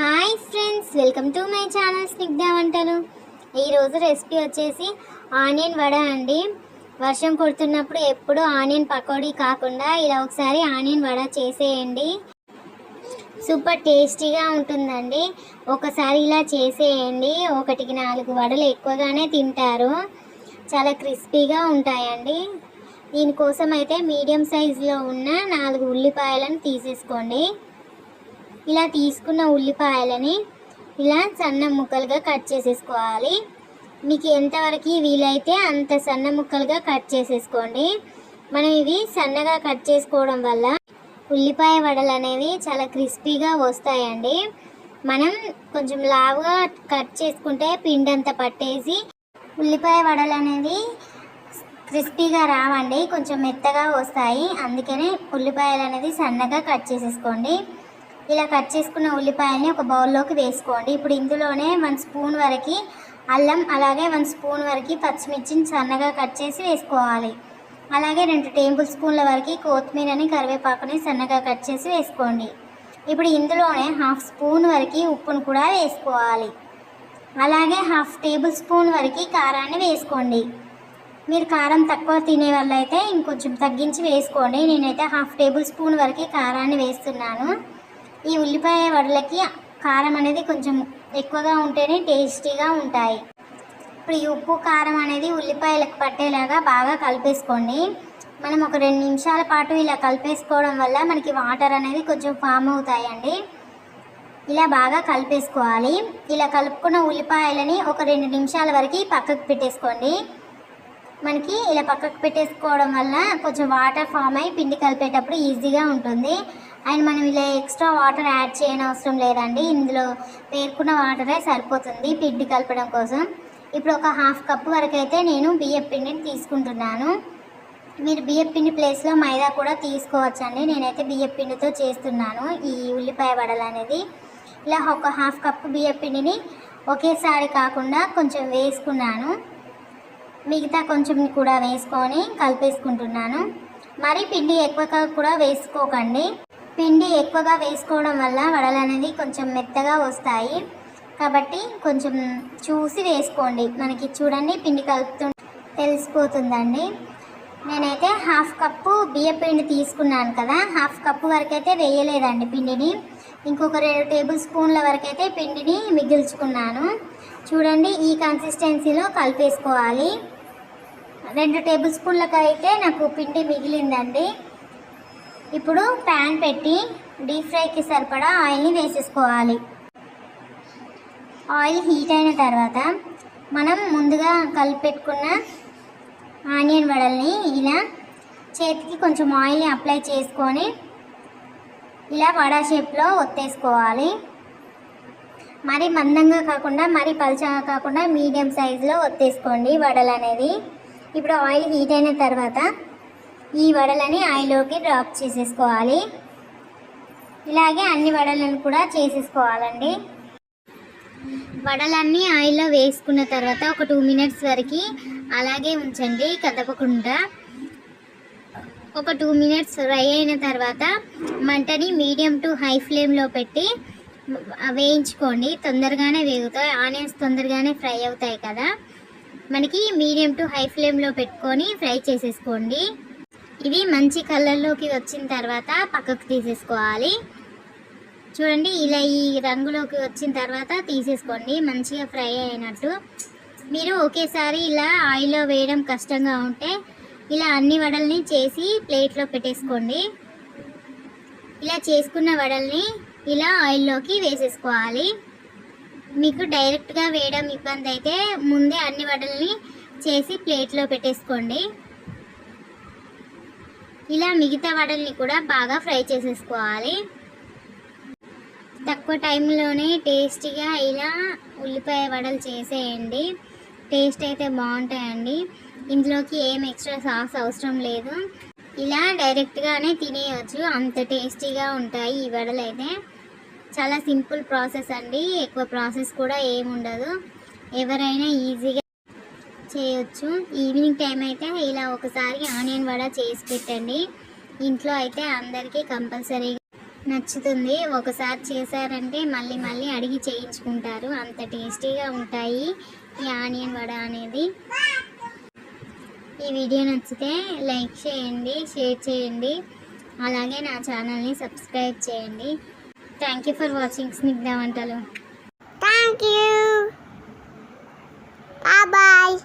Hi friends welcome to my channel Snigdha వంటలు. ఈరోజు recipe వచ్చేసి ఆనియన్ వడ అండి. వర్షం కొడుతున్నప్పుడు ఎప్పుడు ఆనియన్ పకోడీ కాకుండా ఇలా ఒకసారి ఆనియన్ వడ చేసేయండి. సూపర్ టేస్టీగా ఉంటుందండి. ఒకసారి ఇలా చేసేయండి. ఒకటికి నాలుగు వడలు ఎక్కువగానే తింటారు. చాలా క్రిస్పీగా ఉంటాయండి. దీనికోసం అయితే మీడియం సైజులో ఉన్న నాలుగు ఉల్లిపాయలను తీసేసుకోండి. ఇలా తీసుకున్న ఉల్లిపాయలని ఇలా సన్న ముక్కలుగా కట్ చేసేసుకోవాలి. మీకు ఎంతవరకు వీలైతే అంత సన్న ముక్కలుగా కట్ చేసేసుకోండి. మనం ఇవి సన్నగా కట్ చేసుకోవడం వల్ల ఉల్లిపాయ వడలు అనేవి చాలా క్రిస్పీగా వస్తాయండి. మనం కొంచెం లావుగా కట్ చేసుకుంటే పిండి అంతా పట్టేసి ఉల్లిపాయ వడలు అనేది క్రిస్పీగా రావండి. కొంచెం మెత్తగా వస్తాయి. అందుకనే ఉల్లిపాయలు అనేది సన్నగా కట్ చేసేసుకోండి. ఇలా కట్ చేసుకున్న ఉల్లిపాయల్ని ఒక బౌల్లోకి వేసుకోండి. ఇప్పుడు ఇందులోనే వన్ స్పూన్ వరకు అల్లం అలాగే వన్ స్పూన్ వరకు పచ్చిమిర్చిని సన్నగా కట్ చేసి వేసుకోవాలి. అలాగే రెండు టేబుల్ స్పూన్ల వరకు కొత్తిమీరని కరివేపాకుని సన్నగా కట్ చేసి వేసుకోండి. ఇప్పుడు ఇందులోనే హాఫ్ స్పూన్ వరకు ఉప్పును కూడా వేసుకోవాలి. అలాగే హాఫ్ టేబుల్ స్పూన్ వరకు కారాన్ని వేసుకోండి. మీరు కారం తక్కువ తినే వాళ్ళైతే ఇంకొంచెం తగ్గించి వేసుకోండి. నేనైతే హాఫ్ టేబుల్ స్పూన్ వరకు కారాన్ని వేస్తున్నాను. ఈ ఉల్లిపాయ వడలకి కారం అనేది కొంచెం ఎక్కువగా ఉంటేనే టేస్టీగా ఉంటాయి. ఇప్పుడు ఈ ఉప్పు కారం అనేది ఉల్లిపాయలకు పట్టేలాగా బాగా కలిపేసుకోండి. మనం ఒక రెండు నిమిషాల పాటు ఇలా కలిపేసుకోవడం వల్ల మనకి వాటర్ అనేది కొంచెం ఫామ్ అవుతాయండి. ఇలా బాగా కలిపేసుకోవాలి. ఇలా కలుపుకున్న ఉల్లిపాయలని ఒక రెండు నిమిషాల వరకు పక్కకు పెట్టేసుకోండి. మనకి ఇలా పక్కకు పెట్టేసుకోవడం వల్ల కొంచెం వాటర్ ఫామ్ అయి పిండి కలిపేటప్పుడు ఈజీగా ఉంటుంది. అండ్ మనం ఇలా ఎక్స్ట్రా వాటర్ యాడ్ చేయని అవసరం లేదండి. ఇందులో పేర్కొన్న వాటరే సరిపోతుంది పిండి కలపడం కోసం. ఇప్పుడు ఒక హాఫ్ కప్ వరకు అయితే నేను బియ్యం పిండిని తీసుకుంటున్నాను. మీరు బియ్యం పిండి ప్లేస్లో మైదా కూడా తీసుకోవచ్చండి. నేనైతే బియ్యం పిండితో చేస్తున్నాను ఈ ఉల్లిపాయ వడలు అనేది. ఇలా ఒక హాఫ్ కప్ బియ్యం పిండిని ఒకేసారి కాకుండా కొంచెం వేసుకున్నాను. మిగతా కొంచెం కూడా వేసుకొని కలిపేసుకుంటున్నాను. మరి పిండి ఎక్కువగా కూడా వేసుకోకండి. పిండి ఎక్కువగా వేసుకోవడం వల్ల వడలు అనేది కొంచెం మెత్తగా వస్తాయి. కాబట్టి కొంచెం చూసి వేసుకోండి. మనకి చూడండి పిండి కలుపుతు తెలిసిపోతుందండి. నేనైతే హాఫ్ కప్పు బియ్య పిండి తీసుకున్నాను కదా. హాఫ్ కప్పు వరకు అయితే వేయలేదండి పిండిని. ఇంకొక రెండు టేబుల్ స్పూన్ల వరకు అయితే పిండిని మిగిల్చుకున్నాను. చూడండి ఈ కన్సిస్టెన్సీలో కలిపేసుకోవాలి. రెండు టేబుల్ స్పూన్లకు అయితే నాకు పిండి మిగిలిందండి. ఇప్పుడు ప్యాన్ పెట్టి డీప్ ఫ్రైకి సరిపడా ఆయిల్ని వేసేసుకోవాలి. ఆయిల్ హీట్ అయిన తర్వాత మనం ముందుగా కలిపెట్టుకున్న ఆనియన్ వడల్ని ఇలా చేతికి కొంచెం ఆయిల్ని అప్లై చేసుకొని ఇలా వడా షేప్లో ఒత్తేసుకోవాలి. మరి మందంగా కాకుండా మరి పలుచగా కాకుండా మీడియం సైజులో ఒత్తేసుకోండి వడలు అనేది ఇప్పుడు ఆయిల్ హీట్ అయిన తర్వాత ఈ వడలని ఆయిల్లోకి డ్రాప్ చేసేసుకోవాలి. ఇలాగే అన్ని వడలను కూడా చేసేసుకోవాలండి. వడలన్నీ ఆయిల్లో వేసుకున్న తర్వాత ఒక టూ మినిట్స్ వరకు అలాగే ఉంచండి కదపకుండా. ఒక టూ మినిట్స్ ఫ్రై అయిన తర్వాత మంటని మీడియం టు హై ఫ్లేమ్లో పెట్టి వేయించుకోండి. తొందరగానే వేగుతాయి ఆనియన్స్ తొందరగానే ఫ్రై అవుతాయి కదా. మనకి మీడియం టు హై ఫ్లేమ్లో పెట్టుకొని ఫ్రై చేసేసుకోండి. ఇవి మంచి కలర్లోకి వచ్చిన తర్వాత పక్కకు తీసేసుకోవాలి. చూడండి ఇలా ఈ రంగులోకి వచ్చిన తర్వాత తీసేసుకోండి మంచిగా ఫ్రై అయినట్టు. మీరు ఒకేసారి ఇలా ఆయిల్లో వేయడం కష్టంగా ఉంటే ఇలా అన్ని వడల్ని చేసి ప్లేట్లో పెట్టేసుకోండి. ఇలా చేసుకున్న వడల్ని ఇలా ఆయిల్లోకి వేసేసుకోవాలి. మీకు డైరెక్ట్గా వేయడం ఇబ్బంది అయితే ముందే అన్ని వడల్ని చేసి ప్లేట్లో పెట్టేసుకోండి. ఇలా మిగతా వడల్ని కూడా బాగా ఫ్రై చేసేసుకోవాలి. తక్కువ టైంలోనే టేస్టీగా ఇలా ఉల్లిపాయ వడలు చేసేయండి. టేస్ట్ అయితే బాగుంటాయండి. ఇందులోకి ఏం ఎక్స్ట్రా సాస్ అవసరం లేదు. ఇలా డైరెక్ట్గానే తినేయచ్చు. అంత టేస్టీగా ఉంటాయి ఈ వడలు అయితే చాలా సింపుల్ ప్రాసెస్ అండి. ఎక్కువ ప్రాసెస్ కూడా ఏముండదు. ఎవరైనా ఈజీగా చేయొచ్చు. ఈవినింగ్ టైం అయితే ఇలా ఒకసారి ఆనియన్ వడ చేసి పెట్టండి. ఇంట్లో అయితే అందరికీ కంపల్సరీగా నచ్చుతుంది. ఒకసారి చేశారంటే మళ్ళీ మళ్ళీ అడిగి చేయించుకుంటారు. అంత టేస్టీగా ఉంటాయి ఈ ఆనియన్ వడ అనేది. ఈ వీడియో నచ్చితే లైక్ చేయండి షేర్ చేయండి. అలాగే నా ఛానల్ని సబ్స్క్రైబ్ చేయండి. Thank you for watching Snigdha వంటలు. Thank you bye